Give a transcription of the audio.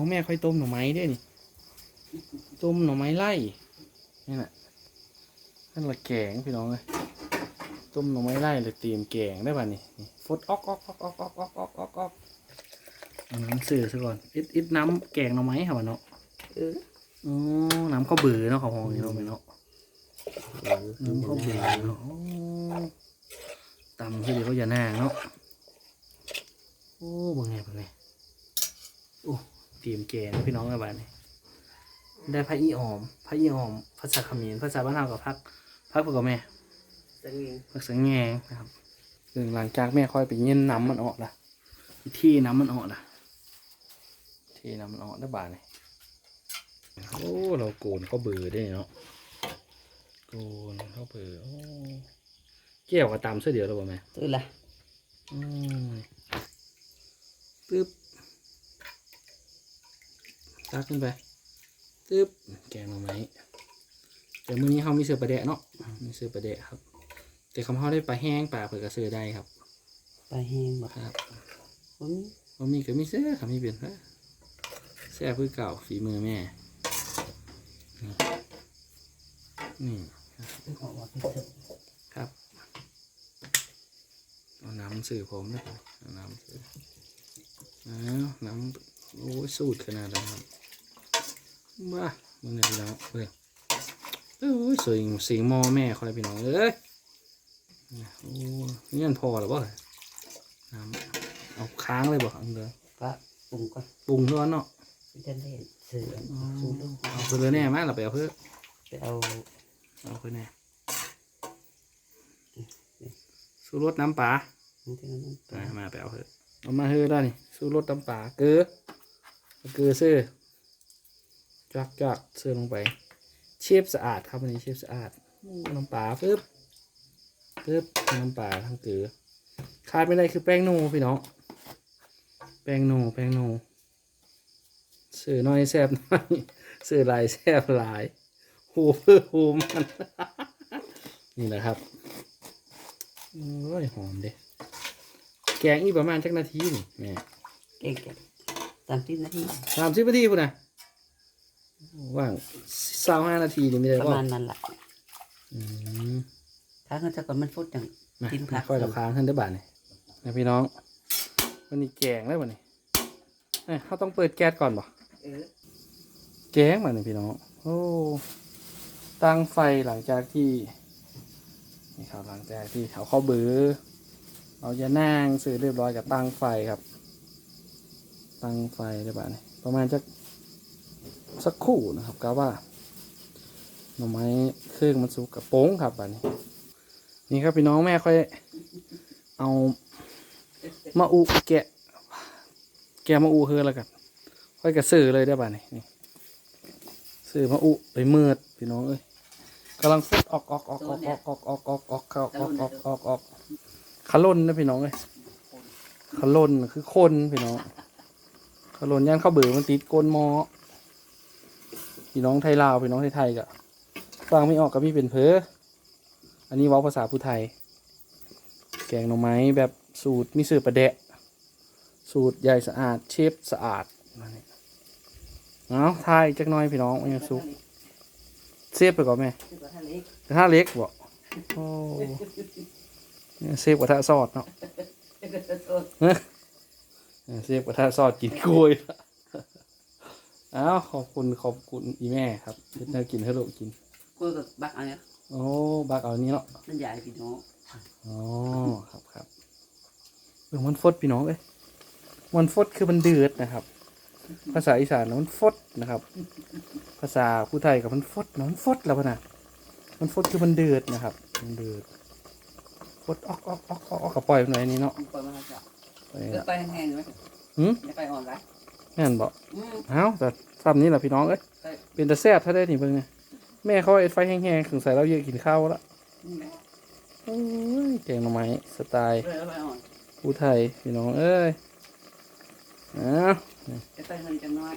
องแม่ค่อยต้มหน่อไม้ด้วยนี่ต้มหน่อไม้ไล่นี่แหละนั่นละแกงพี่น้องเลยต้มหน่อไม้ไล่เลยเตรียมแกงได้ป่ะนี่นี่ฟดออกออกออกออกออกออกออกออกออกเอาน้ำเสือซะก่อนอิดอิดน้ำแกงหน่อไม้ค่ะวะเนาะเอออ๋อน้ำข้าวเบื่อเนาะของห้องนี้เนาะแม่เนาะเออน้ำข้าวเบื่อเนาะอ๋อตำคือเดี๋ยวเขาอย่าหน้าเนาะโอ้เบิ่งไงเบิ่งไงโอ้เตรียมแกงพี่น้องกันบ้านนี่ได้ผักอีออมผักอีออมภาษาเขมรภาษาบ้านเรากับพักพักเพื่อกับแม่สังเกตผักสังแงงนะครับซึ่งหลังจากแม่ค่อยไปเย็นน้ำมันออกละที่น้ำมันออกละที่น้ำมันออกได้บานนี่โอ้เราโกนข้าวเบื่อได้เนาะโกนข้าวเบื่อโอ้แก้วกับตำเสื้อเดียวแล้วบ่แม่ตัวละอืมตึ๊บ ตักขึ้นไปตึ๊บแกงหน่อไม้แต่มื้อนี้เขามีเสือประเดะเนาะมีเสือประเดะครับ แต่คำเขาได้ปลาแห้งปลาเผือกกระเสือได้ครับปลาแห้งบ่ครับผมว่ามีก็มีเสื้อครับมีเป็นฮะแซ่บคือเก่าฝีมือแม่นี่นี่ออกมาเป็นสุดครับเอาน้ำสื่อผมนะเอาน้ำสื่ออ้าวน้ำโอ้ยสูตรขนาดนั้นครับ ว้ามึงเนี่ยพี่น้องเฮ้ยโอ้ยสวยสิงหมอแม่คอยพี่น้องเอ้ยโอ้นี่มันพอหรือเปล่าน้ำเอาค้างเลยบอกอันเดียวปลาปรุงก่อนปรุงเท่านั้นเนาะไม่ได้เล่นเสือสูตรลูกเอาเพื่อแน่มากเราไปเอาเพื่อไปเอาเอาเพื่อแน่สู้รสน้ำปลาอันที่นั้นปลามามาไปเอาเพื่อเอามาเฮ้อได้นี่สู้รสน้ำปลาเกลือเกลือซื้อ จักจักเสื้อลงไป เชฟสะอาดครับอันนี้เชฟสะอาดอู้น้ำปลาปึ๊บปึ๊บน้ำปลาทั้งเกลือขาดไม่ได้คือแป้งนูพี่น้องแป้งนูแป้งนูซื้อน้อยแซ่บน้อยซื้อหลายแซ่บหลายหูเพื่อหูมันนี่แหละครับโอ้ยหอมเด้แกงอีกประมาณจักนาทีนี่แม่เก่งจังสามสิบนาทีสามสิบนาทีพุ่นนะ ว่างสามห้านาทีนี่ไม่ได้ประว่ามาณนั้นแหละอืมถ้าเขาจะก่อนมันฟุดจัง มากินผัก ค่อยราคาขึ้นได้อบาทนี่นะพี่น้องวันนี้แกงได้บ่นี่เอ้ยเขาต้องเปิดแก๊สก่อนบ่เออแกงมาเนี่ยพี่น้องโอ้ตั้งไฟหลังจากที่นี่ครับหลังจากที่เขาเข้าเบือเอาจะนั่งซื้อเรียบร้อยกับตั้งไฟครับ ตั้งไฟได้บ้านี่ประมาณจะ สักคู่นะครับก็ว่าหน่อไม้เครื่องมันสุกกับโป้งครับบ้านี้นี่ครับพี่น้องแม่ค่อยเอามาอุแกะ แกะมาอุเฮือแล้วกันค่อยกระซื้อเลยได้ป่ะนี่นี่ซื้อมาอุไปมืดพี่น้องเอ้ยกำลังฟดออกออกออกออกออกออกออกออกออกออกออกออกออกออกขล่นนะพี่น้องเอ้ยขล่นคือคนพี่น้องขล่นย่านข้าวเบื่อมันติดก้นหมอ พี่น้องไทยลาวพี่น้องไทยไทยกะฟังไม่ออกก็มีเป็นเพออันนี้เว้าภาษาผู้ไทย แกงหน่อไม้แบบสูตรมีสือประเดะ สูตรใหญ่สะอาดเชฟสะอาดนั่นนี่เอาทายจักหน้อยพี่น้องมันยังสุกเซฟไปก่อนแม่กระทะเล็กกระทะเล็กบ่โอ้เนี่ยเซฟกระทะซอสเนาะกระทะสดเออเซฟกระทะซอสกินกล้วย อ้าวขอบคุณขอบคุณอีแม่ครับเฮ็ดแนวกินให้ลูกกินคุยกับบักเอันนี้โอ้บักเอาอันนี้เนาะมันใหญ่พี่น้องอ๋อครับครับเออมันฟดพี่น้องเอ้ยมันฟดคือมันเดือดนะครับ ภาษาอีสานนะมันฟดนะครับ ภาษาผู้ไทยกับมันฟดนะมันฟดแล้วพะนะมันฟดคือมันเดือดนะครับ มันเดือดฟดออกออกออกออกออกกับปล่อยมันไว้นี่เนาะปล่อยมาจ้ะปล่อยเออละไปแห้งๆไหมหืมจะไปอ่อนไรแม่นบอกอืมเอ้าแต่ซ้ำนี้แหละพี่น้องเอ้ยใช่เป็นแต่แซ่บถ้าได้นี่เบิ่งไงแม่เขาไอ้ไฟแห้งๆถึงใส่เราเยอะกินข้าวแล้วนี่แหละโอ้ยแกงหน่อไม้สไตล์เลยเอาไปอ่อนผู้ไทยพี่น้องเอ้ยเอ้าจะไปเงินจังน้อย